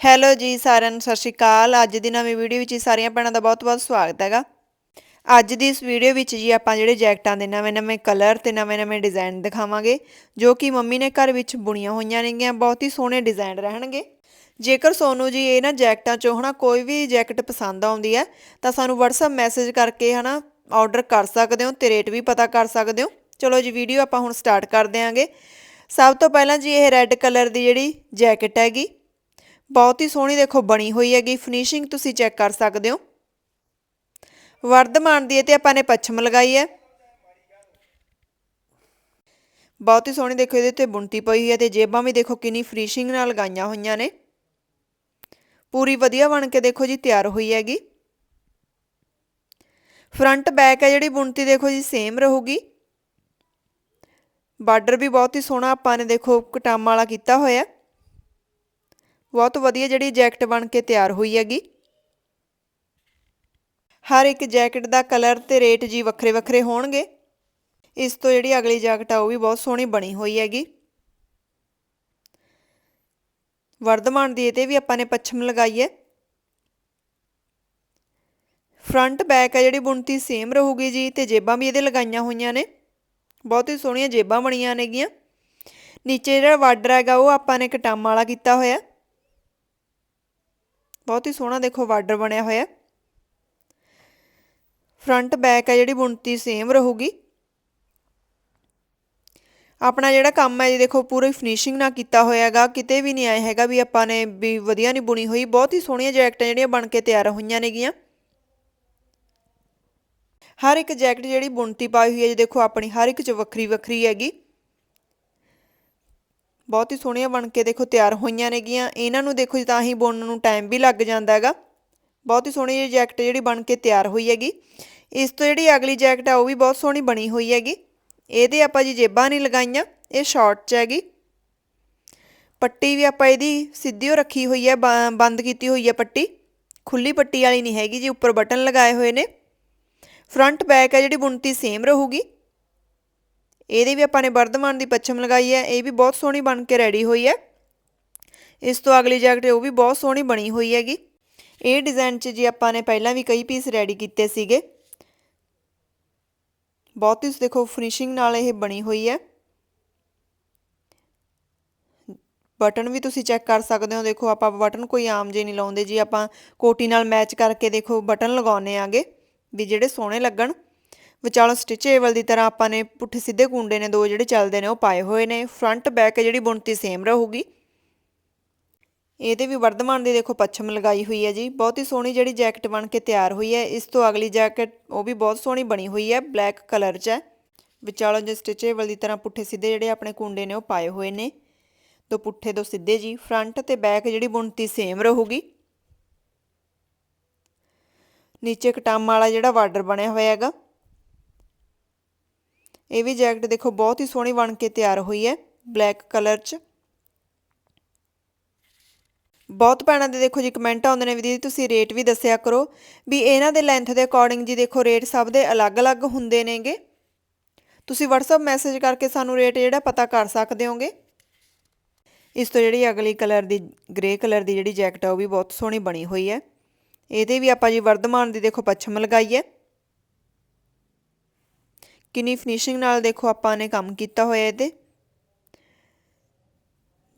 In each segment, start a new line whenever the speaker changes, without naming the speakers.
Hello ਜੀ ਸਾਰਿਆਂ ਨੂੰ, ਸਤਿ ਸ਼੍ਰੀ ਅਕਾਲ। ਅੱਜ ਦੀ ਨਵੀਂ ਵੀਡੀਓ ਵਿੱਚ ਜੀ ਸਾਰੀਆਂ ਭੈਣਾਂ ਦਾ ਬਹੁਤ-ਬਹੁਤ ਸਵਾਗਤ ਹੈਗਾ। ਅੱਜ ਦੀ ਇਸ ਵੀਡੀਓ ਵਿੱਚ ਜੀ ਆਪਾਂ ਜਿਹੜੇ ਜੈਕਟਾਂ ਦੇ ਨਵੇਂ-ਨਵੇਂ ਕਲਰ ਤੇ ਨਵੇਂ-ਨਵੇਂ ਡਿਜ਼ਾਈਨ ਦਿਖਾਵਾਂਗੇ, ਜੋ ਕਿ ਮੰਮੀ ਨੇ ਘਰ ਵਿੱਚ ਬੁਣੀਆਂ ਹੋਈਆਂ ਨੇਗੀਆਂ, ਬਹੁਤ ਹੀ ਸੋਹਣੇ ਡਿਜ਼ਾਈਨ ਰਹਿਣਗੇ। ਜੇਕਰ ਸੋਨੂੰ ਜੀ ਇਹ ਨਾ ਜੈਕਟਾਂ ਚੋਂ ਹਨਾ ਕੋਈ ਵੀ ਜੈਕਟ ਪਸੰਦ ਆਉਂਦੀ ਹੈ, ਤਾਂ ਸਾਨੂੰ WhatsApp ਮੈਸੇਜ ਕਰਕੇ ਹਨਾ ਆਰਡਰ ਕਰ ਸਕਦੇ ਹੋ ਤੇ ਰੇਟ ਵੀ ਪਤਾ ਕਰ ਸਕਦੇ ਹੋ। ਚਲੋ ਜੀ, ਵੀਡੀਓ ਆਪਾਂ ਹੁਣ ਸਟਾਰਟ ਕਰ ਦਿਆਂਗੇ। ਸਭ ਤੋਂ ਪਹਿਲਾਂ ਜੀ ਇਹ ਰੈੱਡ ਕਲਰ ਦੀ ਜਿਹੜੀ ਜੈਕਟ ਹੈਗੀ ਬਹੁਤ ਹੀ ਸੋਹਣੀ ਦੇਖੋ ਬਣੀ ਹੋਈ ਹੈਗੀ। ਫਿਨਿਸ਼ਿੰਗ ਤੁਸੀਂ ਚੈੱਕ ਕਰ ਸਕਦੇ ਹੋ। ਵਰਧਮਾਨ ਦੀ ਇਹ ਤੇ ਆਪਾਂ ਨੇ ਪੱਛਮ ਲਗਾਈ ਹੈ। ਬਹੁਤ ਹੀ ਸੋਹਣੀ ਦੇਖੋ ਇਹਦੇ ਤੇ ਬੁਣਤੀ ਪਈ ਹੋਈ ਹੈ ਤੇ ਜੇਬਾਂ ਵੀ ਦੇਖੋ ਕਿੰਨੀ ਫਿਨਿਸ਼ਿੰਗ ਨਾਲ ਲਗਾਈਆਂ ਹੋਈਆਂ ਨੇ। ਪੂਰੀ ਵਧੀਆ ਬਣ ਕੇ ਦੇਖੋ ਜੀ ਤਿਆਰ ਹੋਈ ਹੈਗੀ। ਫਰੰਟ ਬੈਕ ਹੈ ਜਿਹੜੀ ਬੁਣਤੀ ਦੇਖੋ ਜੀ ਸੇਮ ਰਹੂਗੀ। ਬਾਰਡਰ ਵੀ ਬਹੁਤ ਹੀ ਸੋਹਣਾ ਆਪਾਂ ਨੇ ਦੇਖੋ ਕਟਾਮ ਵਾਲਾ ਕੀਤਾ ਹੋਇਆ। ਬਹੁਤ ਵਧੀਆ ਜਿਹੜੀ ਜੈਕਟ ਬਣ ਕੇ ਤਿਆਰ ਹੋਈ ਹੈਗੀ। ਹਰ ਇੱਕ ਜੈਕਟ ਦਾ ਕਲਰ ਤੇ ਰੇਟ ਜੀ ਵੱਖਰੇ ਵੱਖਰੇ ਹੋਣਗੇ। ਇਸ ਤੋਂ ਜਿਹੜੀ ਅਗਲੀ ਜੈਕਟ ਆ ਉਹ ਵੀ ਬਹੁਤ ਸੋਹਣੀ ਬਣੀ ਹੋਈ ਹੈਗੀ। ਵਰਧਮਾਨ ਦੀ ਤੇ ਵੀ ਆਪਾਂ ਨੇ ਪੱਛਮ ਲਗਾਈ ਹੈ। ਫਰੰਟ ਬੈਕ ਹੈ ਜਿਹੜੀ ਬੁਣਤੀ ਸੇਮ ਰਹੂਗੀ ਜੀ ਤੇ ਜੇਬਾਂ ਵੀ ਇਹਦੇ ਲਗਾਈਆਂ ਹੋਈਆਂ ਨੇ। ਬਹੁਤ ਹੀ ਸੋਹਣੀਆਂ ਜੇਬਾਂ ਬਣੀਆਂ ਨੇਗੀਆਂ। ਨੀਚੇ ਜਿਹੜਾ ਬਾਰਡਰ ਹੈਗਾ ਉਹ ਆਪਾਂ ਨੇ ਕਟਾਮ ਵਾਲਾ ਕੀਤਾ ਹੋਇਆ। ਬਹੁਤ ਹੀ ਸੋਹਣਾ ਦੇਖੋ ਬਾਰਡਰ ਬਣਿਆ ਹੋਇਆ ਫਰੰਟ ਬੈਕ ਹੈ ਜਿਹੜੀ ਬੁਣਤੀ ਸੇਮ ਰਹੂਗੀ। ਆਪਣਾ ਜਿਹੜਾ ਕੰਮ ਹੈ ਜੀ ਦੇਖੋ ਪੂਰੀ ਫਿਨਿਸ਼ਿੰਗ ਨਾਲ ਕੀਤਾ ਹੋਇਆਗਾ ਕਿਤੇ ਵੀ ਨਹੀਂ ਆਇਆ ਹੈਗਾ ਵੀ ਆਪਾਂ ਨੇ ਵੀ ਵਧੀਆ ਨਹੀਂ ਬੁਣੀ ਹੋਈ। ਬਹੁਤ ਹੀ ਸੋਹਣੀਆਂ ਜੈਕਟਾਂ ਜਿਹੜੀਆਂ ਬਣ ਕੇ ਤਿਆਰ ਹੋਈਆਂ ਨੇਗੀਆਂ। ਹਰ ਇੱਕ ਜੈਕਟ ਜਿਹੜੀ ਬੁਣਤੀ ਪਾਈ ਹੋਈ ਹੈ ਜੀ ਦੇਖੋ ਆਪਣੀ ਹਰ ਇੱਕ ਚ ਵੱਖਰੀ ਵੱਖਰੀ ਹੈਗੀ। ਬਹੁਤ ਹੀ ਸੋਹਣੀਆਂ ਬਣ ਕੇ ਦੇਖੋ ਤਿਆਰ ਹੋਈਆਂ ਨੇਗੀਆਂ। ਇਹਨਾਂ ਨੂੰ ਦੇਖੋ ਜੀ ਤਾਂ ਹੀ ਬੁਣਨ ਨੂੰ ਟਾਈਮ ਵੀ ਲੱਗ ਜਾਂਦਾ ਹੈਗਾ। ਬਹੁਤ ਹੀ ਸੋਹਣੀ ਜਿਹੀ ਜੈਕਟ ਜਿਹੜੀ ਬਣ ਕੇ ਤਿਆਰ ਹੋਈ ਹੈਗੀ। ਇਸ ਤੋਂ ਜਿਹੜੀ ਅਗਲੀ ਜੈਕਟ ਆ ਉਹ ਵੀ ਬਹੁਤ ਸੋਹਣੀ ਬਣੀ ਹੋਈ ਹੈਗੀ। ਇਹਦੇ ਆਪਾਂ ਜੀ ਜੇਬਾਂ ਨਹੀਂ ਲਗਾਈਆਂ, ਇਹ ਸ਼ਾਰਟ 'ਚ ਹੈਗੀ। ਪੱਟੀ ਵੀ ਆਪਾਂ ਇਹਦੀ ਸਿੱਧੀ ਰੱਖੀ ਹੋਈ ਹੈ ਬੰਦ ਕੀਤੀ ਹੋਈ ਹੈ ਪੱਟੀ। ਖੁੱਲੀ ਪੱਟੀ ਵਾਲੀ ਨਹੀਂ ਹੈਗੀ ਜੀ, ਉੱਪਰ ਬਟਨ ਲਗਾਏ ਹੋਏ ਨੇ। ਫਰੰਟ ਬੈਕ ਹੈ ਜਿਹੜੀ ਬੁਣਤੀ ਸੇਮ ਰਹੂਗੀ। ਇਹਦੇ ਵੀ ਆਪਾਂ ਨੇ ਵਰਧਮਾਨ ਦੀ ਪੱਛਮ ਲਗਾਈ ਹੈ, ਇਹ ਵੀ ਬਹੁਤ ਸੋਹਣੀ ਬਣ ਕੇ ਰੈਡੀ ਹੋਈ ਹੈ। ਇਸ ਤੋਂ ਅਗਲੀ ਜੈਕਟ ਉਹ ਵੀ ਬਹੁਤ ਸੋਹਣੀ ਬਣੀ ਹੋਈ ਹੈਗੀ। ਇਹ ਡਿਜ਼ਾਈਨ 'ਚ ਜੀ ਆਪਾਂ ਨੇ ਪਹਿਲਾਂ ਵੀ ਕਈ ਪੀਸ ਰੈਡੀ ਕੀਤੇ ਸੀਗੇ। ਬਹੁਤ ਹੀ ਦੇਖੋ ਫਿਨਿਸ਼ਿੰਗ ਨਾਲ ਇਹ ਬਣੀ ਹੋਈ ਹੈ। ਬਟਨ ਵੀ ਤੁਸੀਂ ਚੈੱਕ ਕਰ ਸਕਦੇ ਹੋ, ਦੇਖੋ ਆਪਾਂ ਬਟਨ ਕੋਈ ਆਮ ਜੇ ਨਹੀਂ ਲਾਉਂਦੇ ਜੀ, ਆਪਾਂ ਕੋਟੀ ਨਾਲ ਮੈਚ ਕਰਕੇ ਦੇਖੋ ਬਟਨ ਲਗਾਉਨੇ ਆਗੇ ਵੀ ਜਿਹੜੇ ਸੋਹਣੇ ਲੱਗਣ। ਵਿਚਾਲੋਂ ਸਟਿਚੇਬਲ ਦੀ ਤਰ੍ਹਾਂ ਆਪਾਂ ਨੇ ਪੁੱਠੇ ਸਿੱਧੇ ਕੁੰਡੇ ਨੇ ਦੋ ਜਿਹੜੇ ਚੱਲਦੇ ਨੇ ਉਹ ਪਾਏ ਹੋਏ ਨੇ। ਫਰੰਟ ਬੈਕ ਜਿਹੜੀ ਬੁਣਤੀ ਸੇਮ ਰਹੂਗੀ। ਇਹਦੇ ਵੀ ਵਰਧਮਾਨ ਦੀ ਦੇਖੋ ਪੱਛਮ ਲਗਾਈ ਹੋਈ ਹੈ ਜੀ। ਬਹੁਤ ਹੀ ਸੋਹਣੀ ਜਿਹੜੀ ਜੈਕਟ ਬਣ ਕੇ ਤਿਆਰ ਹੋਈ ਹੈ। ਇਸ ਤੋਂ ਅਗਲੀ ਜੈਕਟ ਉਹ ਵੀ ਬਹੁਤ ਸੋਹਣੀ ਬਣੀ ਹੋਈ ਹੈ ਬਲੈਕ ਕਲਰ 'ਚ ਹੈ। ਵਿਚਾਲੋਂ ਜੇ ਸਟਿਚੇਬਲ ਦੀ ਤਰ੍ਹਾਂ ਪੁੱਠੇ ਸਿੱਧੇ ਜਿਹੜੇ ਆਪਣੇ ਕੁੰਡੇ ਨੇ ਉਹ ਪਾਏ ਹੋਏ ਨੇ। ਦੋ ਪੁੱਠੇ, ਦੋ ਸਿੱਧੇ ਜੀ। ਫਰੰਟ ਤੇ ਬੈਕ ਜਿਹੜੀ ਬੁਣਤੀ ਸੇਮ ਰਹੂਗੀ। ਨੀਚੇ ਕਟਾਮ ਵਾਲਾ ਜਿਹੜਾ ਬਾਰਡਰ ਬਣਿਆ ਹੋਇਆ ਹੈਗਾ। ਇਹ ਵੀ ਜੈਕਟ ਦੇਖੋ, ਬਹੁਤ ਹੀ ਸੋਹਣੀ ਬਣ ਕੇ ਤਿਆਰ ਹੋਈ ਹੈ, ਬਲੈਕ ਕਲਰ 'ਚ। ਬਹੁਤ ਭੈਣਾਂ ਦੇ ਦੇਖੋ ਜੀ ਕਮੈਂਟ ਆਉਂਦੇ ਨੇ ਵੀ ਦੀਦੀ ਤੁਸੀਂ ਰੇਟ ਵੀ ਦੱਸਿਆ ਕਰੋ, ਵੀ ਇਹਨਾਂ ਦੇ ਲੈਂਥ ਦੇ ਅਕੋਰਡਿੰਗ ਜੀ ਦੇਖੋ ਰੇਟ ਸਭ ਦੇ ਅਲੱਗ-ਅਲੱਗ ਹੁੰਦੇ ਨੇਗੇ। ਤੁਸੀਂ WhatsApp ਮੈਸੇਜ ਕਰਕੇ ਸਾਨੂੰ ਰੇਟ ਜਿਹੜਾ ਪਤਾ ਕਰ ਸਕਦੇ ਹੋਗੇ। ਇਸ ਤੋਂ ਜਿਹੜੀ ਅਗਲੀ ਕਲਰ ਦੀ ਗ੍ਰੇ ਕਲਰ ਦੀ ਜਿਹੜੀ ਜੈਕਟ ਆ, ਉਹ ਵੀ ਬਹੁਤ ਸੋਹਣੀ ਬਣੀ ਹੋਈ ਹੈ। ਇਹਦੇ ਵੀ ਆਪਾਂ ਜੀ ਵਰਧਮਾਨ ਦੀ ਦੇਖੋ ਪੱਛਮ ਲਗਾਈ ਹੈ। ਕਿੰਨੀ ਫਿਨਿਸ਼ਿੰਗ ਨਾਲ ਦੇਖੋ ਆਪਾਂ ਨੇ ਕੰਮ ਕੀਤਾ ਹੋਇਆ ਇਹਦੇ।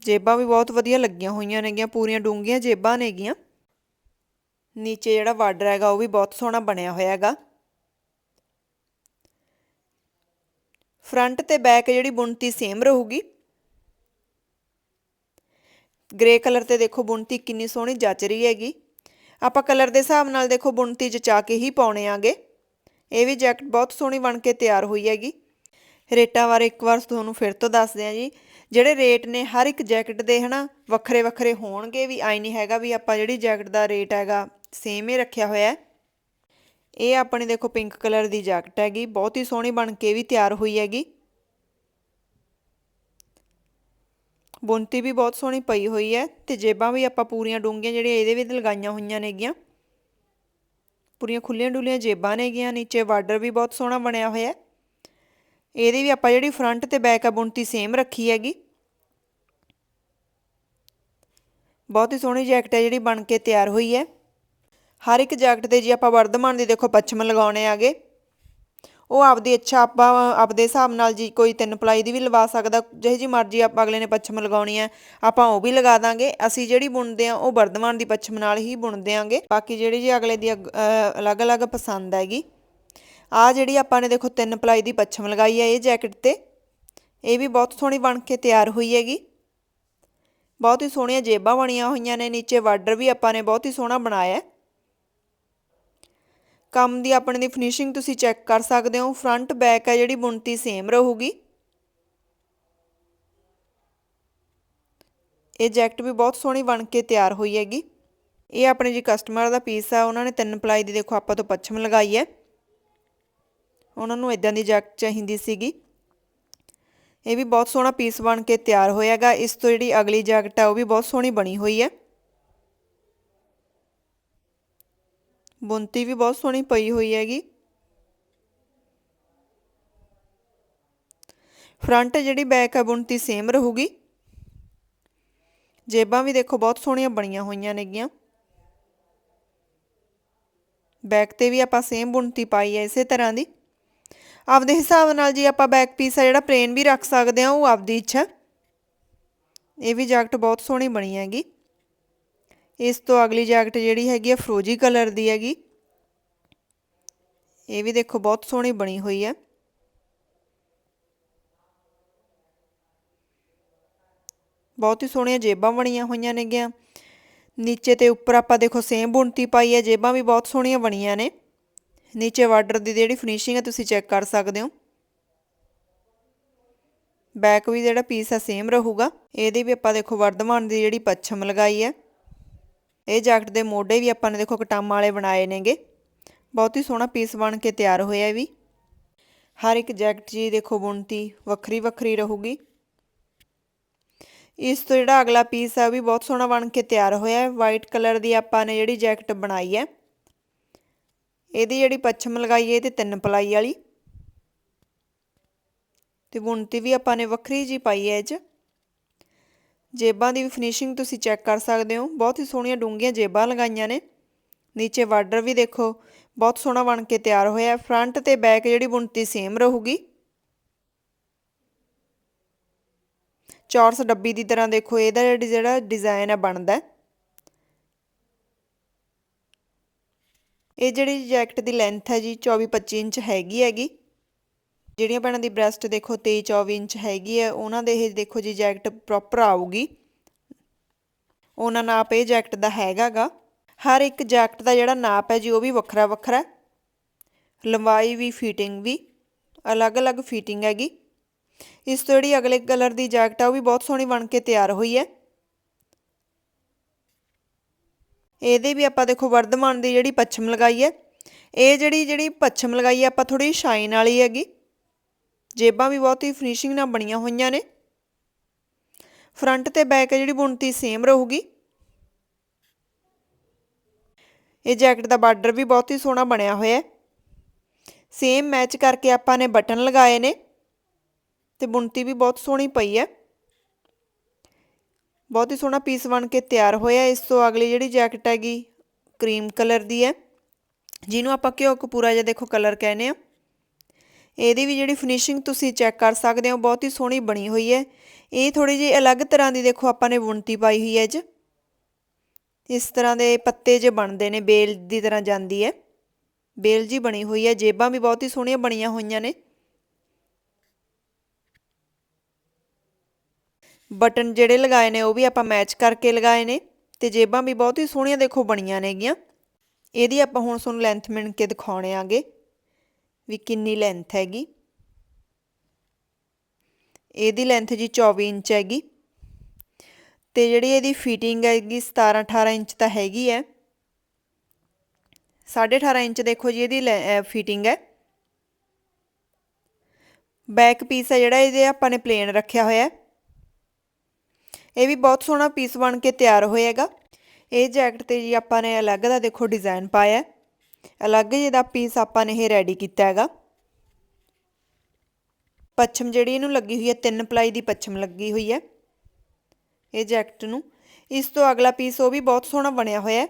ਜੇਬਾਂ ਵੀ ਬਹੁਤ ਵਧੀਆ ਲੱਗੀਆਂ ਹੋਈਆਂ ਨੇਗੀਆਂ, ਪੂਰੀਆਂ ਡੂੰਗੀਆਂ ਜੇਬਾਂ ਨੇਗੀਆਂ। ਨੀਚੇ ਜਿਹੜਾ ਬਾਰਡਰ ਹੈਗਾ ਉਹ ਵੀ ਬਹੁਤ ਸੋਹਣਾ ਬਣਿਆ ਹੋਇਆ ਹੈਗਾ। ਫਰੰਟ ਤੇ ਬੈਕ ਜਿਹੜੀ ਬੁਣਤੀ ਸੇਮ ਰਹੂਗੀ। ਗ੍ਰੇ ਕਲਰ ਤੇ ਦੇਖੋ ਬੁਣਤੀ ਕਿੰਨੀ ਸੋਹਣੀ ਜੱਚ ਰਹੀ ਹੈਗੀ। ਆਪਾਂ ਕਲਰ ਦੇ ਹਿਸਾਬ ਨਾਲ ਦੇਖੋ ਬੁਣਤੀ ਜਚਾ ਕੇ ਹੀ ਪਾਉਣੇ ਆਗੇ। ਇਹ ਵੀ ਜੈਕਟ ਬਹੁਤ ਸੋਹਣੀ ਬਣ ਕੇ ਤਿਆਰ ਹੋਈ ਹੈਗੀ। ਰੇਟਾਂ ਬਾਰੇ ਇੱਕ ਵਾਰ ਤੁਹਾਨੂੰ ਫਿਰ ਤੋਂ ਦੱਸਦੇ ਆ ਜੀ। ਜਿਹੜੇ ਰੇਟ ਨੇ ਹਰ ਇੱਕ ਜੈਕਟ ਦੇ ਹਨਾ, ਵੱਖਰੇ ਵੱਖਰੇ ਹੋਣਗੇ ਵੀ ਆਈ ਨਹੀਂ ਹੈਗਾ ਵੀ ਆਪਾਂ ਜਿਹੜੀ ਜੈਕਟ ਦਾ ਰੇਟ ਹੈਗਾ ਸੇਮ ਹੀ ਰੱਖਿਆ ਹੋਇਆ ਹੈ। ਇਹ ਆਪਣੀ ਦੇਖੋ ਪਿੰਕ ਕਲਰ ਦੀ ਜੈਕਟ ਹੈਗੀ, ਬਹੁਤ ਹੀ ਸੋਹਣੀ ਬਣ ਕੇ ਵੀ ਤਿਆਰ ਹੋਈ ਹੈਗੀ। ਬੁਣਤੀ ਵੀ ਬਹੁਤ ਸੋਹਣੀ ਪਈ ਹੋਈ ਹੈ ਤੇ ਜੇਬਾਂ ਵੀ ਆਪਾਂ ਪੂਰੀਆਂ ਡੂੰਘੀਆਂ ਜਿਹੜੀਆਂ ਇਹਦੇ ਵਿੱਚ ਲਗਾਈਆਂ ਹੋਈਆਂ ਨੇਗੀਆਂ। ਪੂਰੀਆਂ ਖੁੱਲੀਆਂ ਡੁੱਲੀਆਂ ਜੇਬਾਂ ਨੇਗੀਆਂ ਨੀਚੇ ਬਾਰਡਰ ਵੀ ਬਹੁਤ ਸੋਹਣਾ ਬਣਿਆ ਹੋਇਆ ਇਹਦੀ ਵੀ ਆਪਾਂ ਜਿਹੜੀ ਫਰੰਟ ਤੇ ਬੈਕ ਆ, ਬੁਣਤੀ ਸੇਮ ਰੱਖੀ ਹੈਗੀ। ਬਹੁਤ ਹੀ ਸੋਹਣੀ ਜੈਕਟ ਹੈ ਜਿਹੜੀ ਬਣ ਕੇ ਤਿਆਰ ਹੋਈ ਹੈ। ਹਰ ਇੱਕ ਜੈਕਟ ਤੇ ਜੀ ਆਪਾਂ ਵਰਧਮਾਨ ਦੀ ਦੇਖੋ, ਪੱਛਮ ਲਗਾਉਣੇ ਆਗੇ ਉਹ ਆਪਦੀ ਇੱਛਾ ਆਪਾਂ ਆਪਦੇ ਹਿਸਾਬ ਨਾਲ ਜੀ ਕੋਈ ਤਿੰਨ ਪਲਾਈ ਦੀ ਵੀ ਲਵਾ ਸਕਦਾ, ਜਿਹੇ ਜੀ ਮਰਜ਼ੀ ਆਪ ਅਗਲੇ ਨੇ ਪੱਛਮ ਲਗਾਉਣੀ ਹੈ, ਆਪਾਂ ਉਹ ਵੀ ਲਗਾ ਦਾਂਗੇ। ਅਸੀਂ ਜਿਹੜੀ ਬੁਣਦੇ ਆ ਉਹ ਵਰਧਮਾਨ ਦੀ ਪੱਛਮ ਨਾਲ ਹੀ ਬੁਣਦੇ ਆਂਗੇ ਬਾਕੀ ਜਿਹੜੀ ਜੀ ਅਗਲੇ ਦੀ ਅਲੱਗ-ਅਲੱਗ ਪਸੰਦ ਹੈਗੀ। ਆ ਜਿਹੜੀ ਆਪਾਂ ਨੇ ਦੇਖੋ ਤਿੰਨ ਪਲਾਈ ਦੀ ਪੱਛਮ ਲਗਾਈ ਹੈ ਇਹ ਜੈਕਟ ਤੇ। ਇਹ ਵੀ ਬਹੁਤ ਸੋਹਣੀ ਬਣ ਕੇ ਤਿਆਰ ਹੋਈ ਹੈਗੀ। ਬਹੁਤ ਹੀ ਸੋਹਣੀਆਂ ਜੇਬਾਂ ਬਣੀਆਂ ਹੋਈਆਂ ਨੇ, ਨੀਚੇ ਬਾਰਡਰ ਵੀ ਆਪਾਂ ਨੇ ਬਹੁਤ ਹੀ ਸੋਹਣਾ ਬਣਾਇਆ ਹੈ। ਕੰਮ ਦੀ ਆਪਣੇ ਦੀ ਫਿਨਿਸ਼ਿੰਗ ਤੁਸੀਂ ਚੈੱਕ ਕਰ ਸਕਦੇ ਹੋ। ਫਰੰਟ ਬੈਕ ਹੈ ਜਿਹੜੀ, ਬੁਣਤੀ ਸੇਮ ਰਹੂਗੀ। ਇਹ ਜੈਕਟ ਵੀ ਬਹੁਤ ਸੋਹਣੀ ਬਣ ਕੇ ਤਿਆਰ ਹੋਈ ਹੈਗੀ। ਇਹ ਆਪਣੇ ਜੀ ਕਸਟਮਰ ਦਾ ਪੀਸ ਆ, ਉਹਨਾਂ ਨੇ ਤਿੰਨ ਪਲਾਈ ਦੀ ਦੇਖੋ, ਆਪਾਂ ਤੋਂ ਪੱਛਮ ਲਗਾਈ ਹੈ। ਉਹਨਾਂ ਨੂੰ ਇਦਾਂ ਦੀ ਜੈਕਟ ਚਾਹੀਦੀ ਸੀਗੀ। ਇਹ ਵੀ ਬਹੁਤ ਸੋਹਣਾ ਪੀਸ ਬਣ ਕੇ ਤਿਆਰ ਹੋਇਆਗਾ ਇਸ ਤੋਂ ਜਿਹੜੀ ਅਗਲੀ ਜੈਕਟ ਆ, ਉਹ ਵੀ ਬਹੁਤ ਸੋਹਣੀ ਬਣੀ ਹੋਈ ਹੈ। ਬੁੰਤੀ ਵੀ ਬਹੁਤ ਸੋਹਣੀ ਪਈ ਹੋਈ ਹੈਗੀ। ਫਰੰਟ ਜਿਹੜੀ ਬੈਕ ਹੈ ਬੁਣਤੀ ਸੇਮ ਰਹੂਗੀ। ਜੇਬਾਂ ਵੀ ਦੇਖੋ ਬਹੁਤ ਸੋਹਣੀਆਂ ਬਣੀਆਂ ਹੋਈਆਂ ਨੇਗੀਆਂ। ਬੈਕ ਤੇ ਵੀ ਆਪਾਂ ਸੇਮ ਬੁਣਤੀ ਪਾਈ ਹੈ ਇਸੇ ਤਰ੍ਹਾਂ ਦੀ। ਆਪਦੇ ਹਿਸਾਬ ਨਾਲ ਜੀ ਆਪਾਂ ਬੈਕ ਪੀਸ ਆ ਜਿਹੜਾ ਪਲੇਨ ਵੀ ਰੱਖ ਸਕਦੇ ਆ, ਉਹ ਆਪਦੀ ਇੱਛਾ। ਇਹ ਵੀ ਜੈਕਟ ਬਹੁਤ ਸੋਹਣੀ ਬਣੀ ਹੈਗੀ। ਇਸ ਤੋਂ ਅਗਲੀ ਜੈਕਟ ਜਿਹੜੀ ਹੈਗੀ ਆ ਫਰੋਜੀ ਕਲਰ ਦੀ ਹੈਗੀ। ਇਹ ਵੀ ਦੇਖੋ ਬਹੁਤ ਸੋਹਣੀ ਬਣੀ ਹੋਈ ਹੈ। ਬਹੁਤ ਹੀ ਸੋਹਣੀਆਂ ਜੇਬਾਂ ਬਣੀਆਂ ਹੋਈਆਂ ਨੇਗੀਆਂ। ਨੀਚੇ ਤੇ ਉੱਪਰ ਆਪਾਂ ਦੇਖੋ ਸੇਮ ਬੁਣਤੀ ਪਾਈ ਹੈ, ਜੇਬਾਂ ਵੀ ਬਹੁਤ ਸੋਹਣੀਆਂ ਬਣੀਆਂ ਨੇ। ਨੀਚੇ ਬਾਰਡਰ ਦੀ ਜਿਹੜੀ ਫਿਨਿਸ਼ਿੰਗ ਹੈ, ਤੁਸੀਂ ਚੈੱਕ ਕਰ ਸਕਦੇ ਹੋ। ਬੈਕ ਵੀ ਜਿਹੜਾ ਪੀਸ ਹੈ ਸੇਮ ਰਹੂਗਾ। ਇਹਦੇ ਵੀ ਆਪਾਂ ਦੇਖੋ ਵਰਧਮਾਨ ਦੀ ਜਿਹੜੀ ਪੱਛਮ ਲਗਾਈ ਹੈ। ਇਹ ਜੈਕਟ ਦੇ ਮੋਢੇ ਵੀ ਆਪਾਂ ਨੇ ਦੇਖੋ ਕਟਾਮਾਂ ਵਾਲੇ ਬਣਾਏ ਨੇਗੇ। ਬਹੁਤ ਹੀ ਸੋਹਣਾ ਪੀਸ ਬਣ ਕੇ ਤਿਆਰ ਹੋਇਆ ਵੀ। ਹਰ ਇੱਕ ਜੈਕਟ ਜੀ ਦੇਖੋ ਬੁਣਤੀ ਵੱਖਰੀ ਵੱਖਰੀ ਰਹੂਗੀ। ਇਸ ਤੋਂ ਜਿਹੜਾ ਅਗਲਾ ਪੀਸ ਹੈ ਉਹ ਵੀ ਬਹੁਤ ਸੋਹਣਾ ਬਣ ਕੇ ਤਿਆਰ ਹੋਇਆ ਹੈ। ਵਾਈਟ ਕਲਰ ਦੀ ਆਪਾਂ ਨੇ ਜਿਹੜੀ ਜੈਕਟ ਬਣਾਈ ਹੈ। ਇਹਦੀ ਜਿਹੜੀ ਪੱਛਮ ਲਗਾਈ ਹੈ ਤੇ ਤਿੰਨ ਪਲਾਈ ਵਾਲੀ। ਤੇ ਬੁਣਤੀ ਵੀ ਆਪਾਂ ਨੇ ਵੱਖਰੀ ਜੀ ਪਾਈ ਹੈ ਇਹ 'ਚ। ਜੇਬਾਂ ਦੀ ਵੀ ਫਿਨਿਸ਼ਿੰਗ ਤੁਸੀਂ ਚੈੱਕ ਕਰ ਸਕਦੇ ਹੋ। ਬਹੁਤ ਹੀ ਸੋਹਣੀਆਂ ਡੂੰਘੀਆਂ ਜੇਬਾਂ ਲਗਾਈਆਂ ਨੇ। ਨੀਚੇ ਬਾਰਡਰ ਵੀ ਦੇਖੋ। ਬਹੁਤ ਸੋਹਣਾ ਬਣ ਕੇ ਤਿਆਰ ਹੋਇਆ ਫਰੰਟ ਤੇ ਬੈਕ ਜਿਹੜੀ ਬੁਣਤੀ ਸੇਮ ਰਹੂਗੀ। ਚੌਰਸ ਡੱਬੀ ਦੀ ਤਰ੍ਹਾਂ ਦੇਖੋ। ਇਹਦਾ ਜਿਹੜਾ ਡਿਜ਼ਾਈਨ ਹੈ ਬਣਦਾ ਇਹ ਜਿਹੜੀ ਜੈਕਟ ਦੀ ਲੈਂਥ ਹੈ ਜੀ 24-25 ਇੰਚ ਹੈਗੀ ਹੈਗੀ। ਜਿਹੜੀਆਂ ਭੈਣਾਂ ਦੀ ਬ੍ਰੈਸਟ ਦੇਖੋ 23-24 ਇੰਚ ਹੈਗੀ ਹੈ, ਉਹਨਾਂ ਦੇ ਇਹ ਦੇਖੋ ਜੀ ਜੈਕਟ ਪ੍ਰੋਪਰ ਆਊਗੀ। ਉਹਨਾਂ ਨਾਪ ਇਹ ਜੈਕਟ ਦਾ ਹੈਗਾਗਾ। ਹਰ ਇੱਕ ਜੈਕਟ ਦਾ ਜਿਹੜਾ ਨਾਪ ਹੈ ਜੀ, ਉਹ ਵੀ ਵੱਖਰਾ ਵੱਖਰਾ ਲੰਬਾਈ ਵੀ ਫਿਟਿੰਗ ਵੀ ਅਲੱਗ-ਅਲੱਗ ਫਿਟਿੰਗ ਹੈਗੀ। ਇਸ ਤੋਂ ਜਿਹੜੀ ਅਗਲੇ ਕਲਰ ਦੀ ਜੈਕਟ ਆ, ਉਹ ਵੀ ਬਹੁਤ ਸੋਹਣੀ ਬਣ ਕੇ ਤਿਆਰ ਹੋਈ ਹੈ। ਇਹਦੇ ਵੀ ਆਪਾਂ ਦੇਖੋ ਵਰਧਮਾਨ ਦੀ ਜਿਹੜੀ ਪੱਛਮ ਲਗਾਈ ਹੈ। ਇਹ ਜਿਹੜੀ ਜਿਹੜੀ ਪੱਛਮ ਲਗਾਈ ਹੈ, ਆਪਾਂ ਥੋੜੀ ਸ਼ਾਈਨ ਵਾਲੀ ਹੈਗੀ। ਜੇਬਾਂ ਵੀ ਬਹੁਤ ਹੀ ਫਿਨਿਸ਼ਿੰਗ ਨਾਲ ਬਣੀਆਂ ਹੋਈਆਂ ਨੇ। ਫਰੰਟ ਤੇ ਬੈਕ ਜਿਹੜੀ ਬੁਣਤੀ ਸੇਮ ਰਹੂਗੀ। ਇਹ ਜੈਕਟ ਦਾ ਬਾਰਡਰ ਵੀ ਬਹੁਤ ਹੀ ਸੋਹਣਾ ਬਣਿਆ ਹੋਇਆ ਹੈ। ਸੇਮ ਮੈਚ ਕਰਕੇ ਆਪਾਂ ਨੇ ਬਟਨ ਲਗਾਏ ਨੇ ਤੇ ਬੁਣਤੀ ਵੀ ਬਹੁਤ ਸੋਹਣੀ ਪਈ ਹੈ। ਬਹੁਤ ਹੀ ਸੋਹਣਾ ਪੀਸ ਬਣ ਕੇ ਤਿਆਰ ਹੋਇਆ ਇਸ ਤੋਂ ਅਗਲੀ ਜਿਹੜੀ ਜੈਕਟ ਹੈਗੀ ਕਰੀਮ ਕਲਰ ਦੀ ਹੈ। ਜਿਹਨੂੰ ਆਪਾਂ ਘਿਓ ਕਪੂਰਾ ਜਿਹਾ ਦੇਖੋ ਕਲਰ ਕਹਿੰਦੇ ਆ ਇਹਦੀ ਵੀ ਜਿਹੜੀ ਫਿਨਿਸ਼ਿੰਗ ਤੁਸੀਂ ਚੈੱਕ ਕਰ ਸਕਦੇ ਹੋ, ਬਹੁਤ ਹੀ ਸੋਹਣੀ ਬਣੀ ਹੋਈ ਹੈ। ਇਹ ਥੋੜੀ ਜਿਹੀ ਅਲੱਗ ਤਰ੍ਹਾਂ ਦੀ ਦੇਖੋ, ਆਪਾਂ ਨੇ ਬੁਣਤੀ ਪਾਈ ਹੋਈ ਹੈ ਅੱਜ। ਇਸ ਤਰ੍ਹਾਂ ਦੇ ਪੱਤੇ ਜੇ ਬਣਦੇ ਨੇ, ਬੇਲ ਦੀ ਤਰ੍ਹਾਂ ਜਾਂਦੀ ਹੈ। ਬੇਲ ਜੀ ਬਣੀ ਹੋਈ ਹੈ, ਜੇਬਾਂ ਵੀ ਬਹੁਤ ਹੀ ਸੋਹਣੀਆਂ ਬਣੀਆਂ ਹੋਈਆਂ ਨੇ। ਬਟਨ ਜਿਹੜੇ ਲਗਾਏ ਨੇ, ਉਹ ਵੀ ਆਪਾਂ ਮੈਚ ਕਰਕੇ ਲਗਾਏ ਨੇ ਤੇ ਜੇਬਾਂ ਵੀ ਬਹੁਤ ਹੀ ਸੋਹਣੀਆਂ ਦੇਖੋ ਬਣੀਆਂ ਨੇਗੀਆਂ। ਇਹਦੀ ਆਪਾਂ ਹੁਣ ਤੁਹਾਨੂੰ ਲੈਂਥ ਮਿਣ ਕੇ ਦਿਖਾਉਣੇ ਆਗੇ। ਵੀ ਕਿੰਨੀ ਲੈਂਥ ਹੈਗੀ। ਇਹਦੀ ਲੈਂਥ ਜੀ 24 ਇੰਚ ਹੈਗੀ। ਤੇ ਜਿਹੜੀ ਇਹਦੀ ਫਿਟਿੰਗ ਹੈਗੀ 17 18 ਇੰਚ ਤਾਂ ਹੈਗੀ ਹੈ। 18.5 ਇੰਚ ਦੇਖੋ ਜੀ ਇਹਦੀ ਫਿਟਿੰਗ ਹੈ। ਬੈਕ ਪੀਸ ਹੈ ਜਿਹੜਾ ਇਹਦੇ ਆਪਾਂ ਨੇ ਪਲੇਨ ਰੱਖਿਆ ਹੋਇਆ ਹੈ। ਇਹ ਵੀ ਬਹੁਤ ਸੋਹਣਾ ਪੀਸ ਬਣ ਕੇ ਤਿਆਰ ਹੋਏਗਾ। ਇਹ ਜੈਕਟ ਤੇ ਜੀ ਆਪਾਂ ਨੇ ਅਲੱਗ ਦਾ ਦੇਖੋ ਡਿਜ਼ਾਈਨ ਪਾਇਆ ਅਲੱਗ ਜਿਹਦਾ ਪੀਸ ਆਪਾਂ ਨੇ ਇਹ ਰੈਡੀ ਕੀਤਾ ਹੈਗਾ। ਪੱਛਮ ਜਿਹੜੀ ਇਹਨੂੰ ਲੱਗੀ ਹੋਈ ਹੈ, ਤਿੰਨ ਪਲਾਈ ਦੀ ਪੱਛਮ ਲੱਗੀ ਹੋਈ ਹੈ। ਇਹ ਜੈਕਟ ਨੂੰ। ਇਸ ਤੋਂ ਅਗਲਾ ਪੀਸ ਉਹ ਵੀ ਬਹੁਤ ਸੋਹਣਾ ਬਣਿਆ ਹੋਇਆ ਹੈ।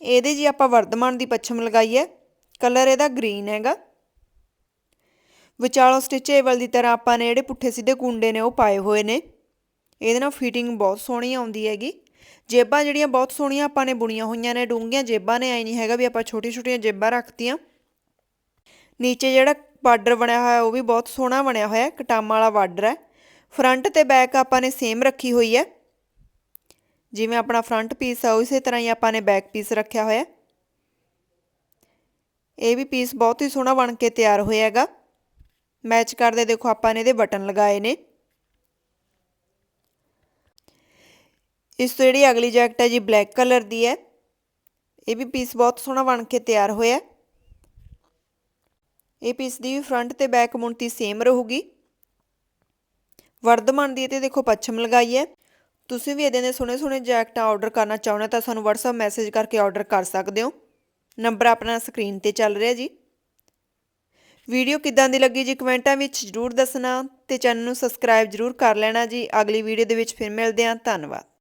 ਇਹਦੇ ਜੀ ਆਪਾਂ ਵਰਧਮਾਨ ਦੀ ਪੱਛਮ ਲਗਾਈ ਹੈ। ਕਲਰ ਇਹਦਾ ਗ੍ਰੀਨ ਹੈਗਾ। ਵਿਚਾਲੋਂ ਸਟਿਚੇਬਲ ਦੀ ਤਰ੍ਹਾਂ ਆਪਾਂ ਨੇ ਜਿਹੜੇ ਪੁੱਠੇ ਸਿੱਧੇ ਕੁੰਡੇ ਨੇ ਉਹ ਪਾਏ ਹੋਏ ਨੇ। ਇਹਦੇ ਨਾਲ ਫਿਟਿੰਗ ਬਹੁਤ ਸੋਹਣੀ ਆਉਂਦੀ ਹੈਗੀ। ਜੇਬਾਂ ਜਿਹੜੀਆਂ ਬਹੁਤ ਸੋਹਣੀਆਂ ਆਪਾਂ ਨੇ ਬੁਣੀਆਂ ਹੋਈਆਂ ਨੇ, ਡੂੰਘੀਆਂ ਜੇਬਾਂ ਨੇ, ਐ ਨਹੀਂ ਹੈਗਾ ਵੀ ਆਪਾਂ ਛੋਟੀ ਛੋਟੀਆਂ ਜੇਬਾਂ ਰੱਖਤੀਆਂ। ਨੀਚੇ ਜਿਹੜਾ ਬਾਰਡਰ ਬਣਿਆ ਹੋਇਆ, ਉਹ ਵੀ ਬਹੁਤ ਸੋਹਣਾ ਬਣਿਆ ਹੋਇਆ ਕਟਾਮਾਂ ਵਾਲਾ ਬਾਰਡਰ ਹੈ। ਫਰੰਟ ਤੇ ਬੈਕ ਆਪਾਂ ਨੇ ਸੇਮ ਰੱਖੀ ਹੋਈ ਹੈ। ਜਿਵੇਂ ਆਪਣਾ ਫਰੰਟ ਪੀਸ ਆ, ਉਸੇ ਤਰ੍ਹਾਂ ਹੀ ਆਪਾਂ ਨੇ ਬੈਕ ਪੀਸ ਰੱਖਿਆ ਹੋਇਆ। ਇਹ ਵੀ ਪੀਸ ਬਹੁਤ ਹੀ ਸੋਹਣਾ ਬਣ ਕੇ ਤਿਆਰ ਹੋਇਆ ਹੈਗਾ। ਮੈਚ ਕਰਦੇ ਦੇਖੋ ਆਪਾਂ ਨੇ ਇਹਦੇ ਬਟਨ ਲਗਾਏ ਨੇ। ਇਸ ਤੋਂ ਜਿਹੜੀ ਅਗਲੀ ਜੈਕਟ ਹੈ ਜੀ ਬਲੈਕ ਕਲਰ ਦੀ ਹੈ। ਇਹ ਵੀ ਪੀਸ ਬਹੁਤ ਸੋਹਣਾ ਬਣ ਕੇ ਤਿਆਰ ਹੋਇਆ ਇਹ ਪੀਸ ਦੀ ਫਰੰਟ ਤੇ ਬੈਕ ਮੁੰਤੀ ਸੇਮ ਰਹੂਗੀ। ਵਰਧਮਾਨ ਦੀ ਤੇ ਦੇਖੋ ਪੱਛਮ ਲਗਾਈ ਹੈ। ਤੁਸੀਂ ਵੀ ਇਦਾਂ ਦੇ ਸੋਹਣੇ ਸੋਹਣੇ ਜੈਕਟਾਂ ਆਰਡਰ ਕਰਨਾ ਚਾਹੁੰਦੇ ਤਾਂ ਸਾਨੂੰ WhatsApp ਮੈਸੇਜ ਕਰਕੇ ਆਰਡਰ ਕਰ ਸਕਦੇ ਹੋ। ਨੰਬਰ ਆਪਣਾ ਸਕਰੀਨ ਤੇ ਚੱਲ ਰਿਹਾ ਜੀ। ਵੀਡੀਓ ਕਿੱਦਾਂ ਦੀ ਲੱਗੀ ਜੀ ਕਮੈਂਟਾਂ ਵਿੱਚ ਜਰੂਰ ਦੱਸਣਾ ਤੇ ਚੈਨਲ ਨੂੰ ਸਬਸਕ੍ਰਾਈਬ ਜਰੂਰ ਕਰ ਲੈਣਾ ਜੀ। ਅਗਲੀ ਵੀਡੀਓ ਦੇ ਵਿੱਚ ਫਿਰ ਮਿਲਦੇ ਹਾਂ। ਧੰਨਵਾਦ।